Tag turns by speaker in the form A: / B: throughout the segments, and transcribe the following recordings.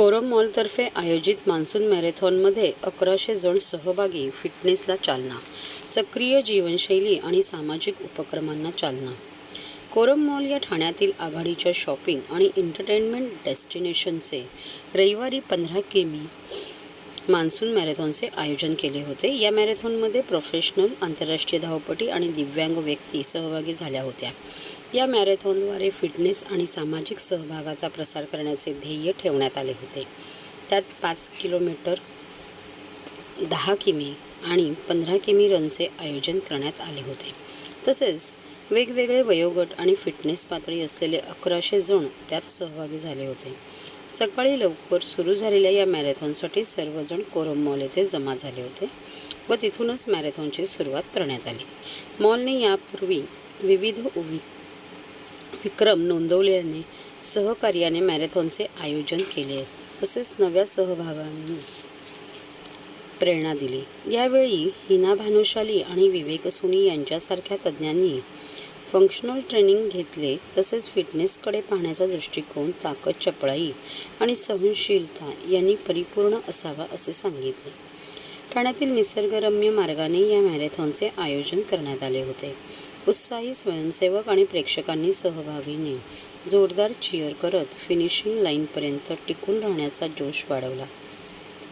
A: Quorum मॉलतर्फे आयोजित monsoon मॅरेथॉनमध्ये अकराशे जण सहभागी फिटनेसला चालना सक्रिय जीवनशैली आणि सामाजिक उपक्रमांना चालना. कोरम मॉल या ठाण्यातील आघाडीच्या शॉपिंग आणि एंटरटेनमेंट डेस्टिनेशनचे रविवारी पंधरा किमी मान्सून मॅरेथॉनचे आयोजन केले होते. या मॅरेथॉनमध्ये प्रोफेशनल आंतरराष्ट्रीय धावपटी आणि दिव्यांग व्यक्ती सहभागी झाल्या होत्या. या मॅरेथॉनद्वारे फिटनेस आणि सामाजिक सहभागाचा प्रसार करण्याचे ध्येय ठेवण्यात आले होते. त्यात पाच किलोमीटर दहा किमी आणि पंधरा किमी रनचे आयोजन करण्यात आले होते. तसेच वेगवेगळे वयोगट आणि फिटनेस पातळी असलेले अकराशे जण त्यात सहभागी झाले होते. सकाळी लवकर सुरू झालेल्या या मॅरेथॉनसाठी सर्वजण कोरम मॉल येथे जमा झाले होते व तिथूनच मॅरेथॉनची सुरुवात करण्यात आली. मॉलने यापूर्वी विविध उवि विक्रम नोंदवल्याने सहकार्याने मॅरेथॉनचे आयोजन केले तसेच नव्या सहभागांनी प्रेरणा दिली. यावेळी हिना भानुशाली आणि विवेक सोनी यांच्यासारख्या तज्ज्ञांनी फंक्शनल ट्रेनिंग घेतले तसेच फिटनेसकडे पाहण्याचा दृष्टिकोन ताकद चपळाई आणि सहनशीलता यांनी परिपूर्ण असावा असे सांगितले. ठाण्यातील निसर्गरम्य मार्गाने या मॅरेथॉनचे आयोजन करण्यात आले होते. उत्साही स्वयंसेवक आणि प्रेक्षकांनी सहभागीने जोरदार चिअर करत फिनिशिंग लाईनपर्यंत टिकून राहण्याचा जोश वाढवला.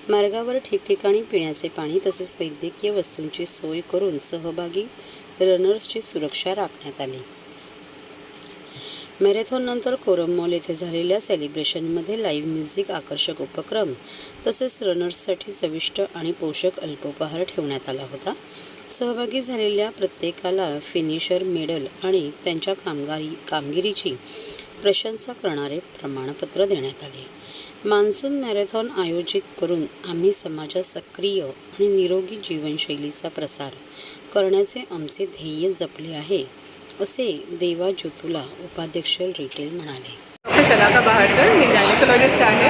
A: मार्गावर ठिकठिकाणी पिण्याचे पाणी तसेच वैद्यकीय वस्तूंची सोय करून सहभागी रनर्सची सुरक्षा राखण्यात आली. मॅरेथॉननंतर कोरम मॉल येथे झालेल्या सेलिब्रेशनमध्ये लाईव्ह म्युझिक आकर्षक उपक्रम तसेच रनर्ससाठी चविष्ट आणि पोषक अल्पोपहार ठेवण्यात आला होता. सहभागी झालेल्या प्रत्येकाला फिनिशर मेडल आणि त्यांच्या कामगारी कामगिरीची प्रशंसा करणारे प्रमाणपत्र देण्यात आले. मान्सून मॅरेथॉन आयोजित करून आम्ही समाजात सक्रिय आणि निरोगी जीवनशैलीचा प्रसार करण्याचे आमचे ध्येय जपले आहे असे देवा ज्योतुला उपाध्यक्ष रिटेल म्हणाले.
B: डॉक्टर शलाका बहादर मी गायनेकोलॉजिस्ट आहे.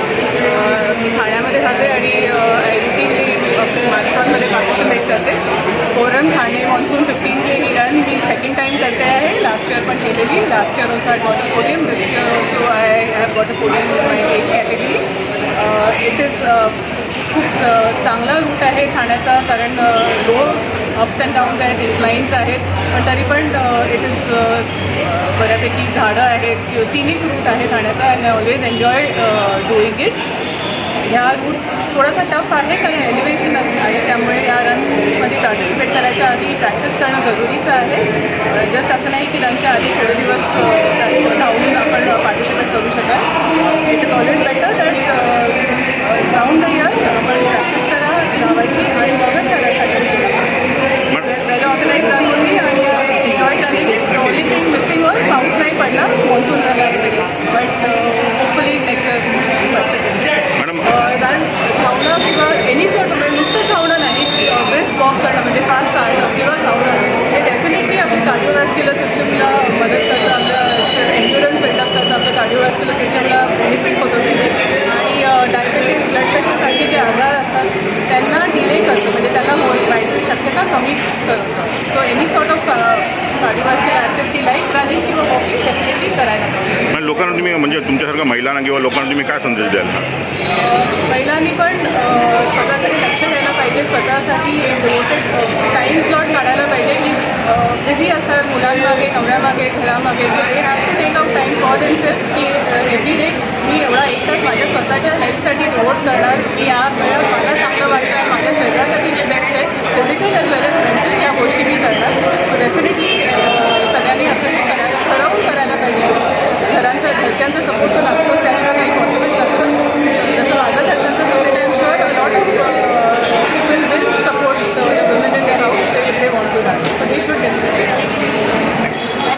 B: मी ठाण्यामध्ये राहते आणि रुटीनली मॅरेथॉनमध्ये पार्टिसिपेट करते. Forum Thane monsoon fifteen K ही रन मी सेकंड टाईम करते आहे. लास्ट इयर पण केलेली. Last year also I got a podium this year also I have got a podium my age category it is खूप uh, चांगला route आहे ठाण्याचा कारण uh, lower ups and downs आहेत इन्क्लाईन्स आहेत पण तरी पण इट इज बऱ्यापैकी झाडं आहेत सिनिक रूट आहे ठाण्याचा and I always enjoy doing it ह्या रूट थोडासा टफ आहे कारण एलिव्हेशन आहे त्यामुळे या रनमध्ये पार्टिसिपेट करायच्या आधी प्रॅक्टिस करणं जरुरीचं आहे. जस्ट असं नाही की रनच्या आधी थोडे दिवस धावून आपण पार्टिसिपेट करू शकाल. It is always better that round the year आपण प्रॅक्टिस करा धावायची आणि मगच करा वेल ऑर्गनाईज रन होती आणि enjoy running it only thing missing was पाऊस नाही पडला मॉन्सून रन आहे तरी but hopefully next year
C: madam
B: run धावणं किंवा एनी सॉर्ट म्हणजे नुसतं धावणं नाही बेस्ट वॉक करणं म्हणजे फास्ट चालणं किंवा धावणं हे डेफिनेटली आपली कार्डिओवॅस्क्युलर सिस्टमला मदत करतं आपलं एन्ड्युरन्स बिल्डअप करतं आपलं कार्डिओवॅस्क्युलर सिस्टमला बेनिफिट होतं त्याने आणि डायबिटीज ब्लड प्रेशरसारखे जे आजार असतात त्यांना डिले करतं म्हणजे त्यांना होय व्हायची शक्यता कमी करतं. So any sort of cardiovascular activity like running किंवा वॉकिंग डेफिनेटली करायला पाहिजे.
C: मॅडम लोकांना तुम्ही म्हणजे तुमच्यासारख्या महिलांना किंवा लोकांना तुम्ही काय संदेश द्याल?
B: महिलांनी पण स्वतःकडे लक्ष द्यायला पाहिजे. स्वतःसाठी डिवोटेड टाईम स्लॉट काढायला पाहिजे की बिझी असतात मुलांमागे नवऱ्यामागे घरामागे. So they have to take out time for self की एव्हरी डे मी एवढा एक तास माझ्या स्वतःच्या हेल्थसाठी डिवोट करणार. की या वेळात मला चांगलं वाटतं माझ्या शरीरासाठी जे बेस्ट आहे physical as well as mental या गोष्टी मी करणार. So definitely